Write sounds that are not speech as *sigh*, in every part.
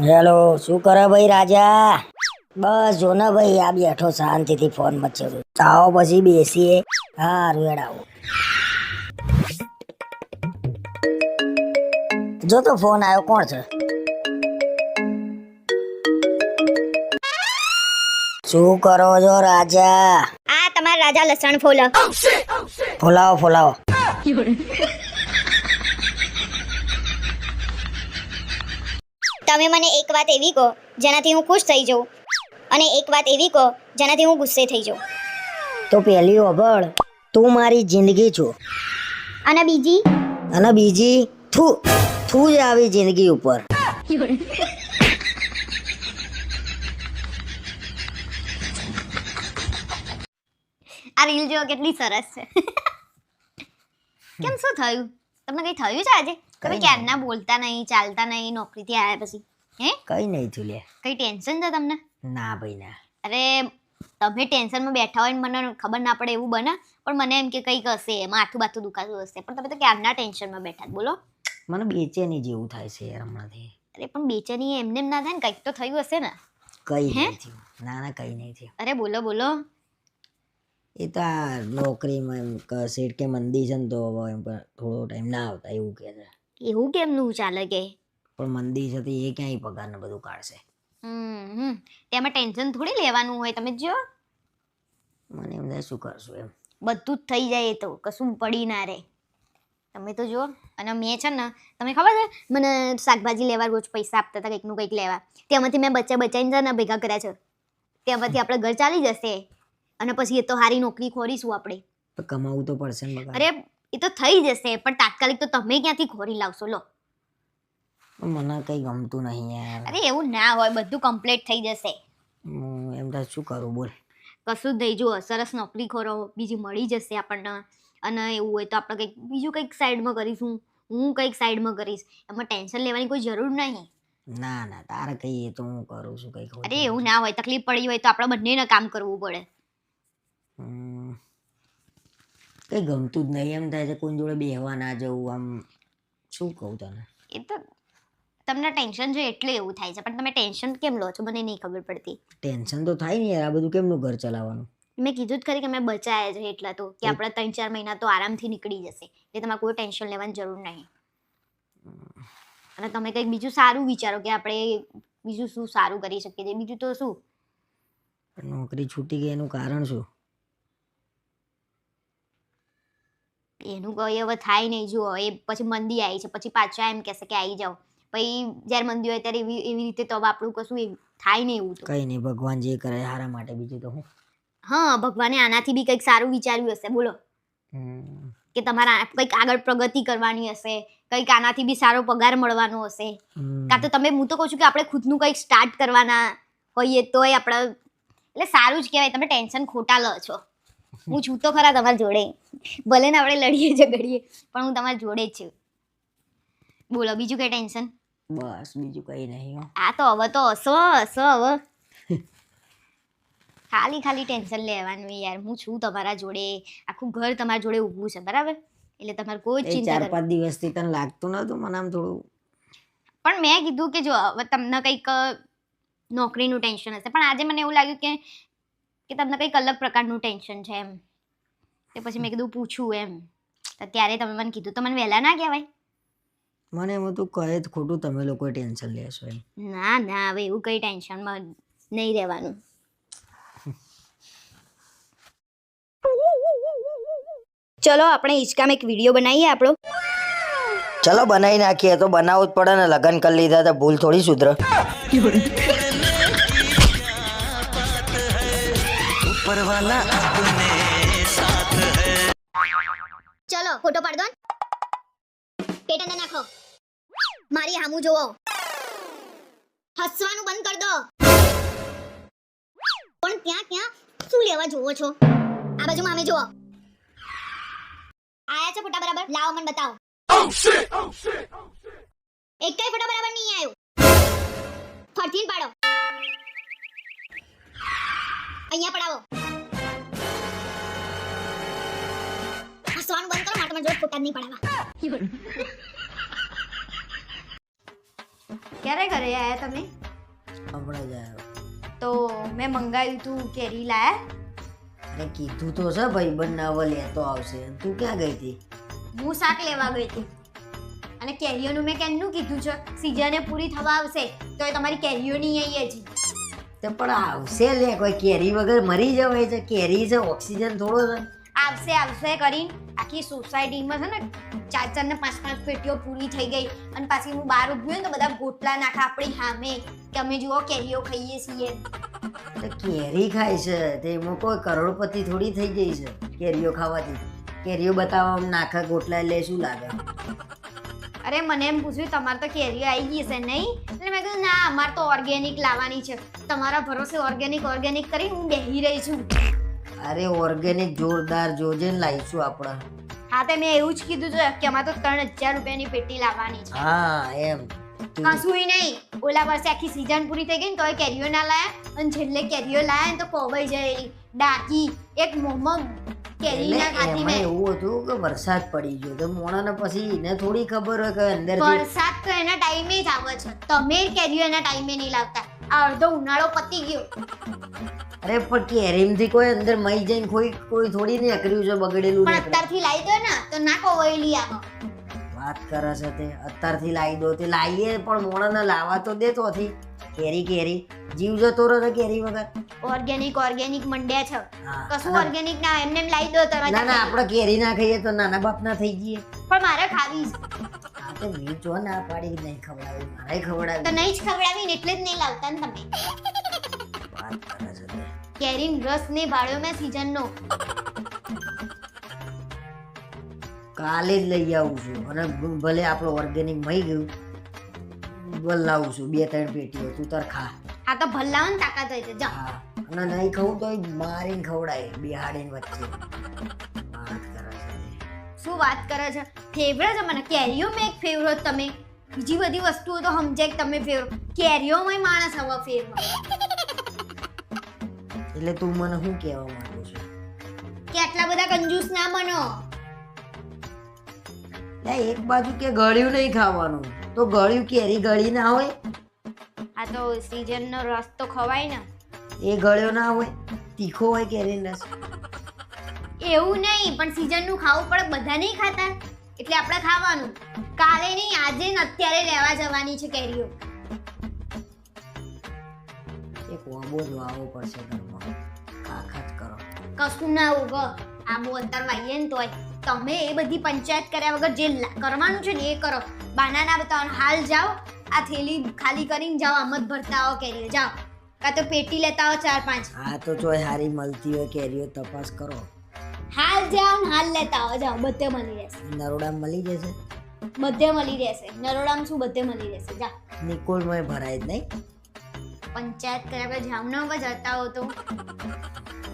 Hello શું કરે ભાઈ રાજા? બસ જો ને ભાઈ આ બેઠો શાંતિથી ફોન મચેલું આવો પછી બેસીએ. હા રેડાવો જો તો ફોન આવ્યો કોણ છે? શું કરો છો રાજા? આ તમારા રાજા લસણ ફોલ ફોલાવો ફોલાવો. *laughs* તમે મને એક વાત એવી કહો જેનાથી હું ખુશ થઈ જાઉં. અને એક વાત એવી કહો જેનાથી હું ગુસ્સે થઈ જાઉં. તો પહેલી ઓબળ તું મારી જિંદગી છું. અને બીજી? અને બીજી થુ થુ જ આવી જિંદગી ઉપર. આ રીલ જો કેટલી સરસ છે. *laughs* કેમ શું થયું? તમને કઈ થયું છે આજે? તમે ક્યારના બોલતા નહીં ચાલતા નહીં નોકરીથી આવ્યા પછી? હે? કઈ નહીં થયું લે. કઈ ટેન્શન છે તમને? ના ભાઈ ના. અરે તમે ટેન્શનમાં બેઠા હોય ને મને ખબર ના પડે એવું બને પણ મને એમ કે કંઈક હશે માથું બાથું દુખાતું હશે. પણ તમે તો ક્યારના ટેન્શનમાં બેઠા બોલો. મને બેચેની જેવું થાય છે યાર હમણાંથી. અરે પણ બેચેની એમને એમ ના થાય ને કંઈક તો થયું હશે ને? કઈ હે? નહીં થયું. ના ના કઈ નહીં થયું. અરે બોલો બોલો. એ તો આ નોકરીમાં એમ ક- શેઠ કે મંદી છે ને તો હવે એમ પણ થોડો ટાઈમ ના આવતા એવું કહે છે. એવું કેમનું ચાલે કે? પણ મંદી છે તો એ ક્યાંય પગારને બધું કાઢશે. હમ હમ. તેમાં ટેન્શન થોડી લેવાનું હોય તમે જો મને એમ થાય શું કરશું એમ. બધું જ થઈ જાય એ તો કશું પડી ના રહે. તમે તો જુઓ અને મેં છે ને તમને ખબર છે મને શાકભાજી લેવા રોજ પૈસા આપતા હતા કંઈકનું કંઈક લેવા. તેમાંથી મેં બચ્ચા બચાવીને છે ને ભેગા કર્યા છે. તેમાંથી આપણે ઘર ચાલી જશે. અને પછી એ તો હારી નોકરી ખોરીશું આપણે. તો કમાવું તો પડશે ને અરે એ તો થઈ જશે પણ તાત્કાલિક તો તમે ક્યાંથી ખોરી લાવશો? લો. મને કઈ ગમતું નહીં યાર. અરે એવું ના હોય બધું કમ્પ્લીટ થઈ જશે. હું એમ તો શું કરું બોલ. કશું જ નહીં જુઓ સરસ નોકરી ખોરો બીજી મળી જશે આપણને. અને એવું હોય તો આપણે કંઈક બીજું કંઈક સાઈડમાં કરીશું. હું કંઈક સાઈડમાં કરીશ. એમાં ટેન્શન લેવાની કોઈ જરૂર નહીં. ના ના તારે કહીએ તો હું કરું છું કઈ અરે એવું ના હોય તકલીફ પડી હોય તો આપણે બંનેને કામ કરવું પડે. કઈ ગમતું જ નહીં એમ થાય છે કોઈ જોડે બેહવા ના જવું આમ શું કહું તને? એ તો તમને ટેન્શન છે એટલે એવું થાય છે પણ તમે ટેન્શન કેમ લો છો? મને નહીં ખબર પડતી. ટેન્શન તો થાય ને યાર આ બધું કેમનું ઘર ચલાવવાનું? મેં કીધું જ ખરી કે મેં બચાયા છે એટલા તો કે આપણે ત્રણ ચાર મહિના તો આરામથી નીકળી જશે એટલે તમારે કોઈ ટેન્શન લેવાની જરૂર નહીં. અને તમે કંઈક બીજું સારું વિચારો કે આપણે બીજું શું સારું કરી શકીએ છીએ? બીજું તો શું? નોકરી છૂટી ગઈ એનું કારણ શું? એનું કોઈ હવે થાય નહીં. જુઓ એ પછી મંદી આવી છે. પછી પાછા એમ કહેશે કે આવી જાઓ. પછી જ્યારે મંદી હોય ત્યારે એવી એવી રીતે તો હવે આપણું કશું એ થાય નહીં એવું તો. કઈ નહીં ભગવાન જે કરે હારા માટે બીજું તો હું? હા ભગવાને આનાથી બી કંઈક સારું વિચાર્યું હશે. બોલો. હમ. કે તમારા કંઈક આગળ પ્રગતિ કરવાની હશે. કંઈક આનાથી બી સારો પગાર મળવાનો હશે. હમ. કાં તો તમે હું તો કહું છું કે આપણે ખુદનું કંઈક સ્ટાર્ટ કરવાના હોઈએ તોય આપણે એટલે સારું જ કહેવાય. તમે ટેન્શન ખોટા લો છો. હું છું તો ખરા તમારી જોડે. ભલે ને આપણે લડીએ ઝઘડીએ પણ હું તમારી જોડે જ છું. બોલો બીજું કઈ ટેન્શન? બસ બીજું કઈ નહીં આ તો હવે તો હસો હસો હવે. ખાલી ખાલી ટેન્શન લેવાનું યાર. હું છું તમારા જોડે. આખું ઘર તમારા જોડે ઊભું છે બરાબર? એટલે તમારે કોઈ ચિંતા ચાર પાંચ દિવસથી તને લાગતું નતું મને આમ થોડું? પણ મેં કીધું કે જો હવે તમને કંઈક નોકરીનું ટેન્શન હશે. પણ આજે મને એવું લાગ્યું કે કે તમને કંઈક અલગ પ્રકારનું ટેન્શન છે એમ. તે પછી મેં કીધું પૂછું એમ. તો ત્યારે તમે મને કીધું. તો મને વહેલા ના કહેવાય? મને એમ હતું કહે જ ખોટું તમે લોકો ટેન્શન લેશો એમ. ના ના હવે એવું કંઈ ટેન્શનમાં નહીં રહેવાનું. ચલો આપણે હિંચકામાં એક વીડિયો બનાવીએ આપણો. ચલો બનાવી નાખીએ. તો બનાવવું જ પડે ને. લગ્ન કરી લીધા તો ભૂલ થોડી સુધર. ચલો ફોટો પાડ દો ને. પેટ અંદર નાખો મારી હામું જોવો હસવાનું બંધ કર દો પણ ક્યાં ક્યાં શું લેવા જોવો છો આ બાજુ મામે જુઓ આયા છે ફોટા બરાબર લાવો મને બતાવો એક કઈ ફોટા બરાબર નહીં આવ્યો ફરથી પાડો અહીંયા પડાવો તમારી જોડે ફોટા જ નહીં પડાવવા ક્યારે ઘરે આયા તમે? હમણાં જ આવ્યો તો મેં મંગાવ્યું તું કેરી લાયા? અરે કીધું તો છે ભાઈ બનાવવા લેતો આવશે. તું ક્યાં ગઈ હતી? હું શાક લેવા ગઈ હતી. અને કેરીઓનું મેં કેમનું કીધું છે? સીઝને પૂરી થવા આવશે તો એ તમારી કેરીઓ નહીં આવી હજી. તો પણ આવશે લે કોઈ કેરી વગર મરી જવાય છે. કેરી છે ઓક્સિજન થોડો છે. આવશે આવશે કરીને આખી સોસાયટીમાં છે ને ચાર ચાર ને પાંચ પાંચ પેટીઓ પૂરી થઈ ગઈ. અને પાછી હું બહાર ઊભી હોય તો બધા ગોટલા નાખા આપણી સામે. કે અમે જુઓ કેરીઓ ખાઈએ છીએ. તો કેરી ખાય છે. તેમાં કોઈ કરોડપતિ થોડી થઈ ગઈ છે કેરીઓ ખાવાથી. કેરીઓ બતાવવા નાખા ગોટલા એટલે શું લાગે? અરે મને એમ પૂછ્યું તમારે તો કેરીઓ આવી ગઈ છે નહીં? એટલે મેં કીધું ના અમારે તો ઓર્ગેનિક લાવવાની છે. તમારા ભરોસે ઓર્ગેનિક ઓર્ગેનિક કરી હું બેહી રહી છું. અરે ઓર્ગેનિક જોરદાર જોજે ને લાવીશું આપણે. હા તે મેં એવું જ કીધું છે કે અમારે તો ત્રણ હજાર રૂપિયાની પેટી લાવવાની છે. હા એમ. કશું નહીં. ઓલા વર્ષે આખી સીઝન પૂરી થઈ ગઈ ને તોય કેરીઓ ના લાયા અને છેલ્લે કેરીઓ લાયા ને તો કોવાઈ જાય ડાકી એક મોમમ કેરી ના એટલે ખાધી એમાં મેં. એવું હતું કે વરસાદ પડી ગયો. તો મોણાને પછી એને થોડી ખબર હોય કે અંદર વરસાદ તો એના ટાઈમે જ આવે છે. તમે કેરીઓ એના ટાઈમે નહીં લાવતા. આ અડધો ઉનાળો પતી ગયો. અરે પણ કેરીમથી કોઈ અંદર મઈ જઈને કોઈ કોઈ થોડી નીકળ્યું છે બગડેલું પણ અત્યારથી લાવી દો ને તો ના કોવાયેલી આવે વાત કરે છે તે. અત્યારથી લાવી દો તે. લાવીએ પણ મોણાને લાવવા તો દે તોથી. કેરી કેરી. જીવ જતો રહે કેરી વગર. ઓર્ગેનિક ઓર્ગેનિક મંડ્યા છે. કશું ઓર્ગેનિક ના. એમને એમ લાવી દો તમે ના ના આપણે કેરી ના ખાઈએ તો નાના બાપ ના થઈ જઈએ. પણ મારે ખાવી છે. તો મેં જો ના પાડી નહીં ખવડાવી મારે તો નહીં જ ખવડાવી ને એટલે જ નહીં લાવતા ને તમે. વાત કરે છે કેરીન રસ ને ભાળ્યો મેં સીઝનનો. કાલે જ લઈ આવું છું. અને ભલે આપણું ઓર્ગેનિક મળી ગયું. ભલ લાવું છું બે ત્રણ પેટીઓ. તું તાર ખા. આ તો ભલ્લાવન તાકાત હોય છે. જા. અને નહીં ખાવું તો મારીને ખવડાય બિહાડીને વચ્ચે. શું વાત કરે છે? ફેવરેટ છે? મને કેરીઓમાં એક ફેવરેટ તમે. બીજી બધી વસ્તુઓ તો સમજાય કે તમે ફેવરેટ કેરીઓમાં માણસ હવે ફેવરેટ એટલે તું મને શું કહેવા માંગુ છે? કે આટલા બધા કંજૂસ ના બનો. લે એક બાજુ કે ગળ્યું નહીં ખાવાનું. તો ગળ્યું કેરી ગળી ના હોય? આ તો સીઝનનો રસ તો ખવાય ને. એ ગળ્યો ના હોય? તીખો હોય કેરીનો રસ? એવું નહીં પણ સીઝનનું ખાવું પડે બધા નહીં ખાતા. એટલે આપણે ખાવાનું. કાલે નહીં આજે ને અત્યારે લેવા જવાની છે કેરીઓ. એક વાંબો જ વાવો પડશે ઘરમાં. કાખત કરો. કશું ના ઉગ. આ અંતર વાઈએ ને તોય. તમે એ બધી પંચાયત કર્યા વગર જે કરવાનું છે ને એ કરો. બાના ના બતાવો હાલ જાઓ આ થેલી ખાલી કરીને જાઓ આમ જ ભરતા આવો કેરીઓ. જાઓ. કાં તો પેટી લેતા આવો ચાર પાંચ. હા તો ચોય હારી મળતી હોય કેરીઓ તપાસ કરો. હાલ જાઓ ને હાલ લેતા આવો. જાઓ બધે મળી રહેશે. નરોડા મળી જશે? બધે મળી રહેશે. નરોડામાં શું બધે મળી રહેશે? જા. નિકોલમાં ભરાય જ નહીં? પંચાયત કર્યા જામનગર જતા હો તો.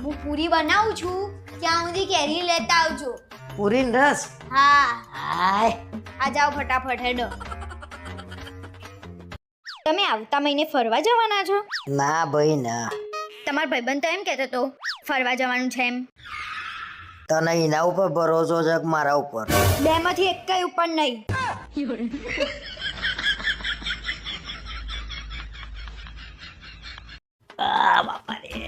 હું પૂરી બનાવું છું. ત્યાં સુધી કેરી લેતા આવજો. પૂરી રસ? હા. હાય. આ જાઓ ફટાફટ હેડો. તમે આવતા મહિને ફરવા જવાના છો? ના ભાઈ ના. તમારો ભાઈબંધ તો એમ કહેતો તો ફરવા જવાનું છે એમ. તને એના ઉપર ભરોસો છે કે મારા ઉપર? બેમાંથી એક કઈ ઉપર નહીં. આ બાપા રે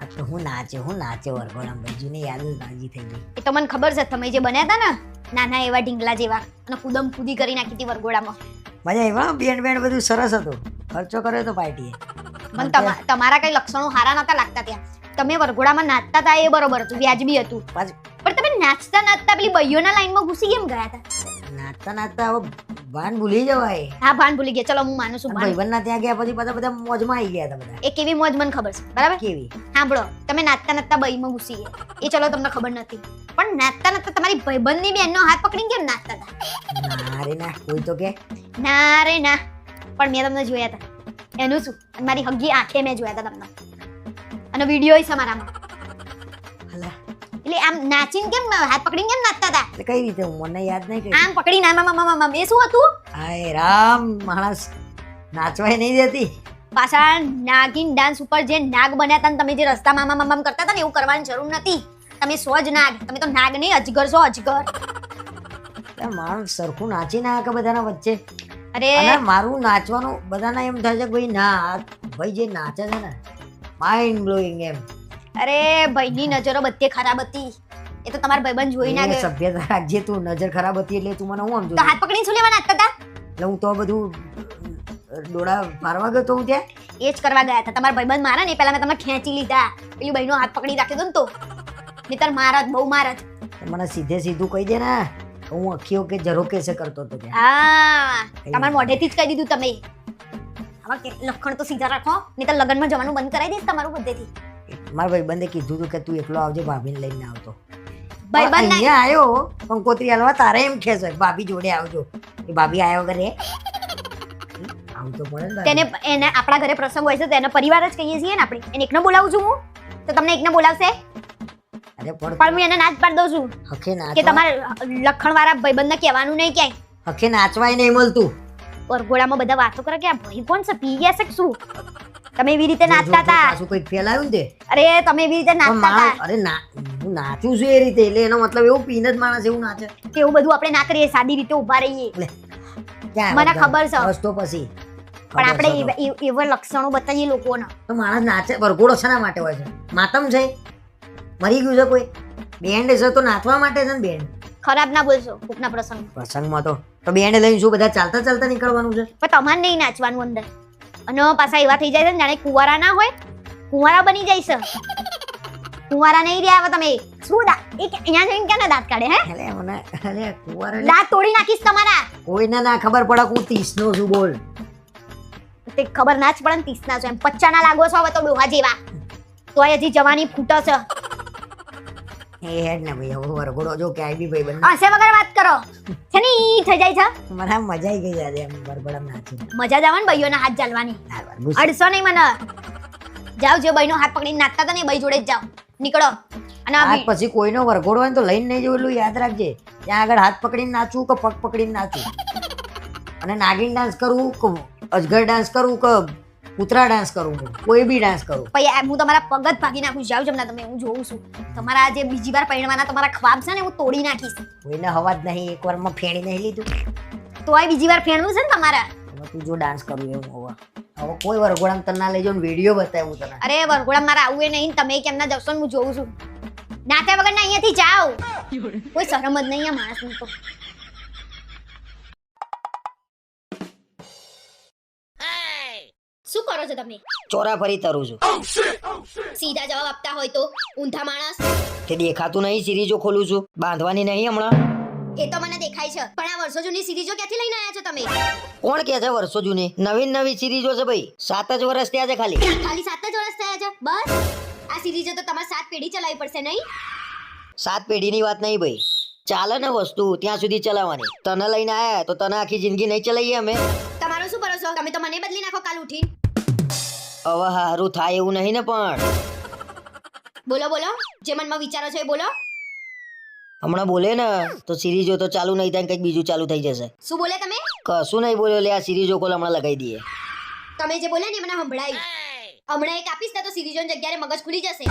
આ તો હું નાચે હું નાચે વરઘોડામાં ભાઈ યાદ જ તાજી થઈ ગઈ. એ તો મને ખબર છે તમે જે બન્યા હતા ને નાના એવા ઢીંગલા જેવા અને કુદમ કુદી કરી નાખી હતી વરઘોડામાં. મજા એવા બેન્ડ બેન્ડ બધું સરસ હતું. ખર્ચો કર્યો તો પાર્ટીએ. મને તમારા કઈ લક્ષણો સારા નતા લાગતા ત્યાં. તમે વરઘોડામાં નાચતા હતા એ બરોબર હતું વ્યાજબી હતું. પણ તમે નાચતા નાચતા પેલી બૈયોના લાઈનમાં ઘૂસી કેમ ગયા હતા નાચતા નાચતા હવે ભાન ભૂલી જવાય. હા ભાન ભૂલી ગયા. ચલો હું માનું છું ભાઈબંધના ત્યાં ગયા પછી બધા બધા મોજમાં આવી ગયા હતા બધા. એ કેવી મોજ મને ખબર છે. બરાબર? કેવી? સાંભળો તમે નાચતા નાચતા બઈમાં ઘૂસી ગયા. એ ચલો તમને ખબર નથી. પણ નાચતા નાચતા તમારી ભાઈબંધની બેનનો હાથ પકડીને કેમ નાચતા હતા ના રે ના કોઈ તો કે. ના રે ના પણ મેં તમને જોયા હતા એનું શું? મારી હગી આંખે મેં જોયા હતા તમને. અને વીડિયો છે મારામાં હલા. એટલે આમ નાચીને કેમ હાથ પકડીને કેમ નાચતા હતા? એટલે કઈ રીતે હું મને યાદ નહીં કરી આમ પકડીને આમ આમ આમ. એ શું હતું? હાય રામ માણસ નાચવાય નહીં દેતી. પાછા નાગિન ડાન્સ ઉપર જે નાગ બન્યા હતા ને તમે જે રસ્તામાં આમ આમ કરતા હતા ને એવું કરવાની જરૂર નથી. તમે સો જ નાગ તમે તો નાગ નહીં અજગર છો અજગર. માણસ સરખું નાચી ના કે બધાના વચ્ચે. અરે. મારું નાચવાનું બધાના એમ થાય છે ભાઈ ના ભાઈ જે નાચે છે ને માઇન્ડ બ્લોઈંગ એમ. અરે ભાઈની નજરો બધી ખરાબ હતી. એ તો તમારા ભાઈબંધ જોઈ ના ગયો સભ્યતા રાખજે તું નજર ખરાબ હતી એટલે તું મને હું સમજુ તો હાથ પકડીને શું લેવા નાચતા હતા એટલે હું તો બધું ડોળા મારવા ગયો તો હું ત્યાં? એ જ કરવા ગયા હતા. તમારા ભાઈબંધ મારા ને પહેલા મેં તમને ખેંચી લીધા. પેલી ભાઈનો હાથ પકડી રાખ્યો હતો ને તો. નહીતર મારત બહુ મારત મને સીધે સીધું કહી દે ને હું અખીઓ કે જરો કેસે કરતો હતો હા. તમારા મોઢેથી જ કહી દીધું તમે. આવા કે લખણ તો સીધા રાખો નહીં તો લગ્નમાં જવાનું બંધ કરાવી દઈશ તમારું બધેથી. મારા ભાઈબંધે કીધું હતું કે તું એકલો આવજે ભાભીને લઈને આવતો. ભાઈબંધ ના અહીંયા આવ્યો કંકોત્રી હાલવા તારે એમ ખેસ ભાભી જોડે આવજો. એ ભાભી આવ્યો ઘરે. આવતો પડે ને તેને એને આપણા ઘરે પ્રસંગ હોય છે તેનો પરિવાર જ કહીએ છીએ ને આપણે. એને એકને બોલાવું છું હું. તો તમને એકને બોલાવશે? અરે પણ પણ હું એને નાચ પાડી દઉં છું. હખે કે નાચવા. તમારે લખણવાળા ભાઈબંધને કહેવાનું નહીં ક્યાંય. હખે નાચવાય નહીં મળતું વરઘોડામાં બધા વાતો કરે કે આ ભાઈ કોણ છે? પી ગયા છે કે શું? તમે એવી રીતે નાચતા હતા. શું કંઈક ફેલાયું તે? અરે તમે એવી રીતે નાચતા હતા. અરે ના હું નાચું છું એ રીતે એટલે એનો મતલબ એવું પીને જ માણસ એવું નાચે. કે એવું બધું આપણે ના કરીએ સાદી રીતે ઊભા રહીએ. મને ખબર છે. બસ પછી પણ આપણે એવા- લક્ષણો બતાવીએ લોકોને. તો માણસ નાચે વરઘોડો શેના માટે હોય છે? માતમ છે? મરી ગયું છે કોઈ? બેન્ડ છે તો નાચવા માટે છે ને બેન્ડ ખરાબ ના બોલશો કોકના પ્રસંગ. પ્રસંગમાં તો તો બેન્ડ લઈને શું બધા ચાલતા ચાલતા નીકળવાનું છે. પણ તમારે નહીં નાચવાનું અંદર. અને પાછા એવા થઈ જાય છે જાણે કુંવારા ના હોય કુંવારા બની જાય છે. કુંવારા નહીં રહ્યા હવે તમે. શું દા એક અહીંયા જઈને ક્યાં દાંત કાઢે હે? અરે મને અરે કુંવારા દાંત તોડી નાખીશ તમારા. કોઈને ના ખબર પડે હું હું નો છું બોલ. તે ખબર ના જ પડે ને તીસના છો એમ. પચ્ચાના લાગો છો હવે તો ડોહા જેવા. તો હજી જવાની ફૂટો છે એ હેડ ને ભાઈ હવે વરઘોડો જો ક્યાંય બી ભાઈ બંને. હસે વગર વાત કરો? છે ને ઈ થઈ જાય છે? મને મજા આવી ગઈ આજે એમ વરઘોડામાં નાચીને. મજા જ આવે ને ભાઈઓના હાથ ચાલવાની. હાર વાર, ગુસ્સો. અડસો નહીં મને. જાઓ જે ભાઈનો હાથ પકડીને નાચતા હતા ને ભાઈ જોડે જ જાઓ. નીકળો. અને આ પછી કોઈનો વરઘોડો હોય તો લઈને નહીં જવું એટલું યાદ રાખજે. ત્યાં આગળ હાથ પકડીને નાચવું કે પગ પકડીને નાચવું અને નાગિન ડાન્સ કરવું કે અજગર ડાન્સ કરવું કે કૂતરા ડાન્સ કરવું કોઈ બી ડાન્સ કરું. પછી હું તમારા પગ જ ભાગી નાખું જાવ જમના તમે હું જોઉં છું. તમારા જે બીજી વાર પહેરવાના તમારા ખ્વાબ છે ને હું તોડી નાખીશ. કોઈને હવા જ નહીં એક વારમાં ફેણી નહીં લીધું. તો આ બીજી વાર ફેણવું છે ને તમારા? તું જો ડાન્સ કરવું એવું હવે. હવે કોઈ વરઘોડામાં તને ના લઈ જાઉં વીડિયો બતાવું તને. અરે વરઘોડા મારા આવું નહીં તમે જશો ને હું જોઉં છું. નાખ્યા વગર અહીંયાથી જાઓ. કોઈ શરમ જ નહીં આ માણસની તો. શું કરો છો તમે? ચોરા ફરી તરું છું. સીધા જવાબ આપતા હોય તો ઊંધા માણસ. તે દેખાતું નહીં સિરીજો ખોલું છું. બાંધવાની નહીં હમણાં. એ તો મને દેખાય છે પણ આ વર્ષો જૂની સિરીજો ક્યાંથી લઈને આવ્યા છો તમે? કોણ કે છે વર્ષો જૂની? નવીન નવી સિરીજો છે ભાઈ. સાત જ વર્ષ થયા છે ખાલી. ખાલી સાત જ વર્ષ થયા છે? બસ. આ સિરીજો તો તમારે સાત પેઢી ચલાવી પડશે નહીં? સાત પેઢીની વાત નહીં ભાઈ. ચાલે ને વસ્તુ ત્યાં સુધી ચલાવવાની. તને લઈને આયા તો તને આખી જિંદગી નહીં ચલાવીએ અમે. તમારો શું ભરોસો? તમે તો મને બદલી નાખો કાલ ઉઠીને. હવે સારું થાય એવું નહીં ને પણ. બોલો બોલો. જે મનમાં વિચારો છે એ બોલો. હમણાં બોલે ને તો સિરીજો તો ચાલુ નહીં થાય કંઈક બીજું ચાલુ થઈ જશે. શું બોલે તમે? કશું નહીં બોલ્યો લે આ સિરીજો કોલ હમણાં લગાવી દઈએ. તમે જે બોલે ને મને સંભળાયું. હમણાં એક આપીશ ને તો સિરીઝોની જગ્યાએ મગજ ખુલી જશે.